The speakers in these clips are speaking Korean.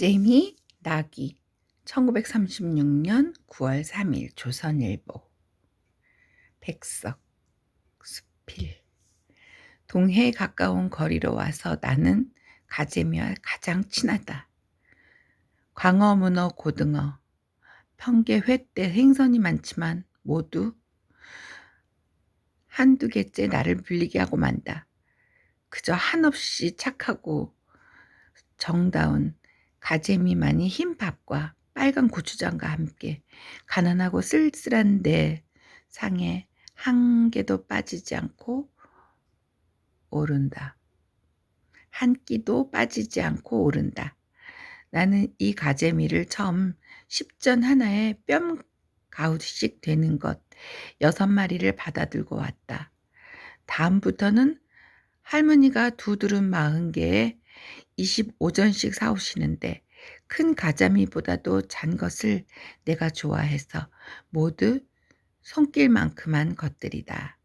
가재미 나귀 1936년 9월 3일 조선일보. 백석. 수필. 동해에 가까운 거리로 와서 나는 가재미와 가장 친하다. 광어, 문어, 고등어, 평계, 회대 생선이 많지만 모두 한두 개째 나를 불리게 하고 만다. 그저 한없이 착하고 정다운 가재미만이 흰 밥과 빨간 고추장과 함께 가난하고 쓸쓸한 내 상에 한 개도 빠지지 않고 오른다. 한 끼도 빠지지 않고 오른다. 나는 이 가재미를 처음 10전 하나에 뼘 가우씩 되는 것 여섯 마리를 받아들고 왔다. 다음부터는 할머니가 두 두른 마흔 개에 25전씩 사오시는데 큰 가자미보다도 잔 것을 내가 좋아해서 모두 손길만큼한 것들이다.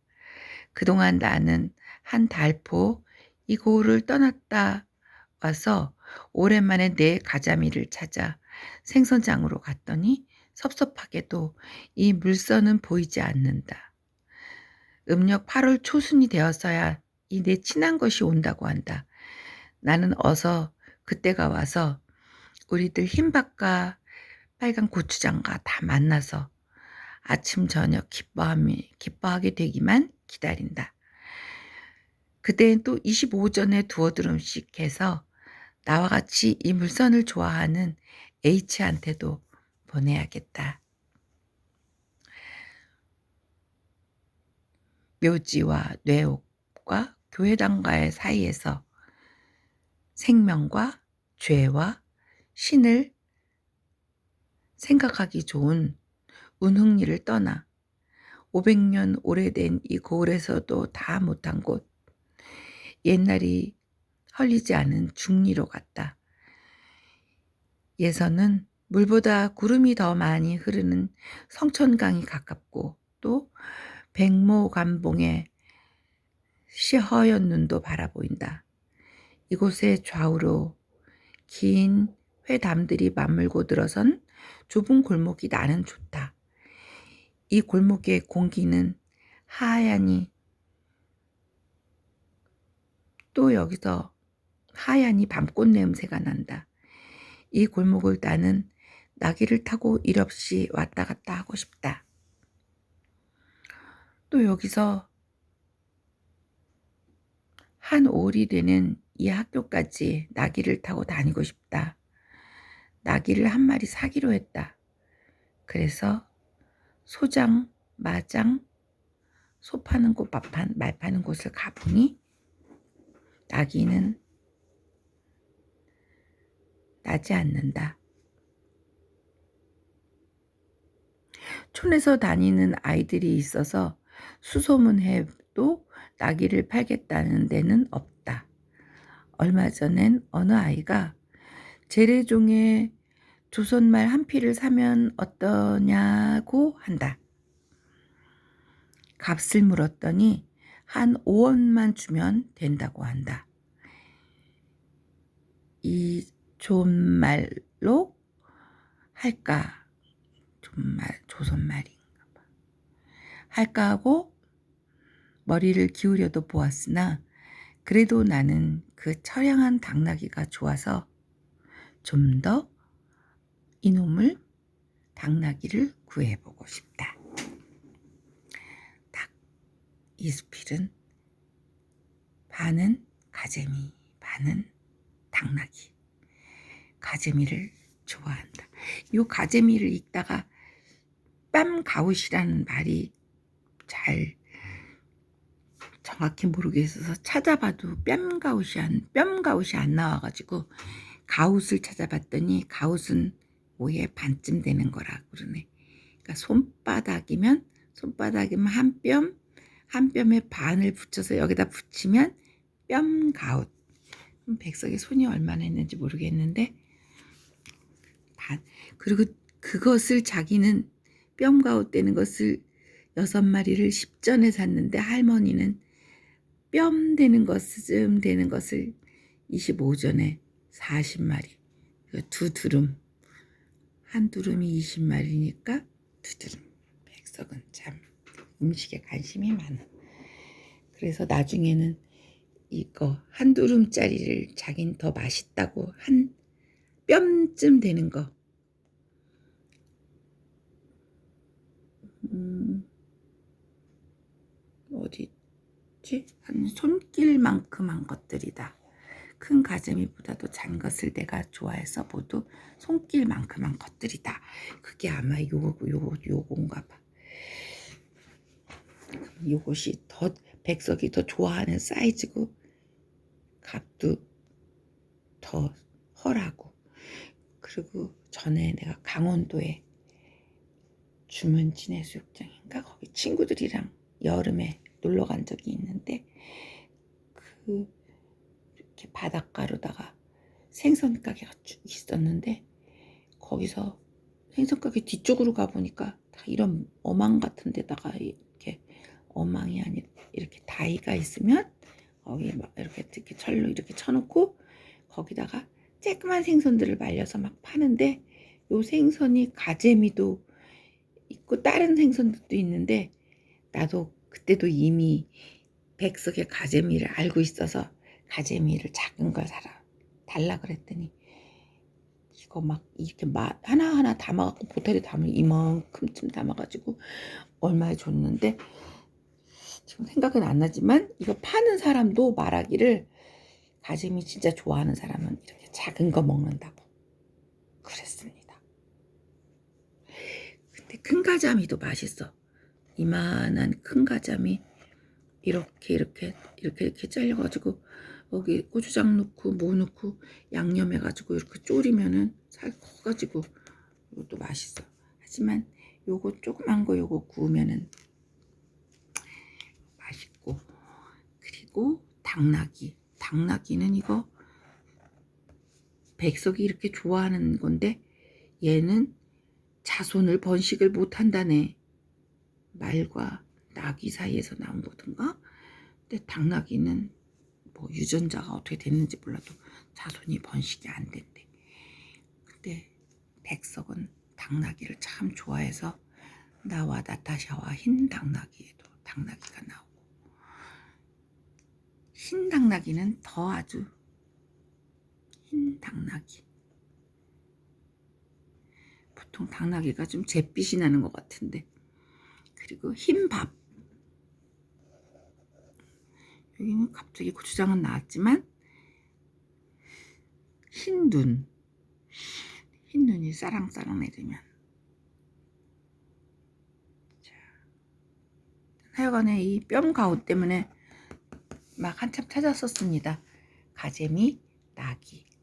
그동안 나는 한 달포 이 고을을 떠났다 와서 오랜만에 내 가자미를 찾아 생선장으로 갔더니 섭섭하게도 이 물선은 보이지 않는다. 음력 8월 초순이 되었어야 이 내 친한 것이 온다고 한다. 나는 어서 그때가 와서 우리들 흰밥과 빨간 고추장과 다 만나서 아침 저녁 기뻐함이 기뻐하게 되기만 기다린다. 그때는 또 25전에 두어 드럼씩 해서 나와 같이 이 물선을 좋아하는 H한테도 보내야겠다. 묘지와 뇌옥과 교회당과의 사이에서 생명과 죄와 신을 생각하기 좋은 운흥리를 떠나 500년 오래된 이 고을에서도 다 못한 곳, 옛날이 헐리지 않은 중리로 갔다. 예서는 물보다 구름이 더 많이 흐르는 성천강이 가깝고 또 백모감봉의 시허연 눈도 바라보인다. 이곳의 좌우로 긴 회담들이 맞물고 들어선 좁은 골목이 나는 좋다. 이 골목의 공기는 하얀이 또 여기서 하얀이 밤꽃 냄새가 난다. 이 골목을 나는 나귀를 타고 일 없이 왔다 갔다 하고 싶다. 또 여기서 한 5월이 되는 이 학교까지 나귀를 타고 다니고 싶다. 나귀를 한 마리 사기로 했다. 그래서 소장, 마장, 소 파는 곳, 말 파는 곳을 가보니 나귀는 나지 않는다. 촌에서 다니는 아이들이 있어서 수소문해도 나귀를 팔겠다는 데는 없다. 얼마 전엔 어느 아이가 재래종의 조선말 한 피를 사면 어떠냐고 한다. 값을 물었더니 한 5원만 주면 된다고 한다. 이 존말로 할까? 존말, 조선말인가 봐. 할까 하고 머리를 기울여도 보았으나 그래도 나는 그 처량한 당나귀가 좋아서 좀 더 이놈을 당나귀를 구해보고 싶다. 닭 이수필은 반은 가재미, 반은 당나귀. 가재미를 좋아한다. 이 가재미를 읽다가 뺨 가웃이라는 말이 잘 정확히 모르겠어서 찾아봐도 뺨가웃이 안, 뺨가웃이 안 나와가지고 가웃을 찾아봤더니 가웃은 5에 반쯤 되는 거라 그러네. 그러니까 손바닥이면 손바닥이면 한 뼘, 한 뼘에 반을 붙여서 여기다 붙이면 뺨가웃. 백석의 손이 얼마나 했는지 모르겠는데 반. 그리고 그것을 자기는 뺨가웃 되는 것을 여섯 마리를 10전에 샀는데 할머니는 뼘 되는 것쯤 되는 것을 25전에 40마리 이거 두 두름 한 두름이 20마리니까 두 두름 백석은 참 음식에 관심이 많아. 그래서 나중에는 이거 한 두름짜리를 자긴 더 맛있다고 한 뼘쯤 되는 거. 음, 어디 지? 한 손길만큼 한 것들이다. 큰 가재미보다도 작은 것을 내가 좋아해서 모두 손길만큼 한 것들이다. 그게 아마 요거 요거 요건가 봐. 요것이 더 백석이 더 좋아하는 사이즈고 값도 더 헐하고 그리고 전에 내가 강원도에 주문진 해수욕장인가 거기 친구들이랑 여름에 놀러 간 적이 있는데 그 이렇게 바닷가로다가 생선 가게가 쭉 있었는데 거기서 생선 가게 뒤쪽으로 가 보니까 다 이런 어망 같은 데다가 이렇게 어망이 아니라 이렇게 다이가 있으면 거기에 막 이렇게 이렇게 철로 이렇게 쳐놓고 거기다가 쬐끄만 생선들을 말려서 막 파는데 요 생선이 가재미도 있고 다른 생선들도 있는데 나도 그때도 이미 백석의 가재미를 알고 있어서 가재미를 작은 걸 사라 달라 그랬더니 이거 막 이렇게 마, 하나하나 담아갖고 보따리 담을 이만큼쯤 담아가지고 얼마에 줬는데 지금 생각은 안 나지만 이거 파는 사람도 말하기를 가재미 진짜 좋아하는 사람은 이렇게 작은 거 먹는다고 그랬습니다. 근데 큰 가자미도 맛있어. 이만한 큰 가자미 이렇게 이렇게 이렇게 이렇게 잘려가지고 여기 고추장 넣고 뭐 넣고 양념해가지고 이렇게 졸이면은 살 커가지고 이것도 맛있어. 하지만 요거 조그만 거 요거 구우면은 맛있고 그리고 당나귀 당나귀는 이거 백석이 이렇게 좋아하는 건데 얘는 자손을 번식을 못 한다네. 말과 나귀 사이에서 나온 거든가. 근데 당나귀는 뭐 유전자가 어떻게 됐는지 몰라도 자손이 번식이 안 된대. 근데 백석은 당나귀를 참 좋아해서 나와 나타샤와 흰 당나귀에도 당나귀가 나오고 흰 당나귀는 더 아주 흰 당나귀. 보통 당나귀가 좀 잿빛이 나는 것 같은데 그리고 흰 밥. 여기는 갑자기 고추장은 나왔지만 흰 눈. 흰 눈이 싸랑싸랑 내리면 자, 하여간에 이뼘 가옷 때문에 막 한참 찾았었습니다. 가재미, 나귀.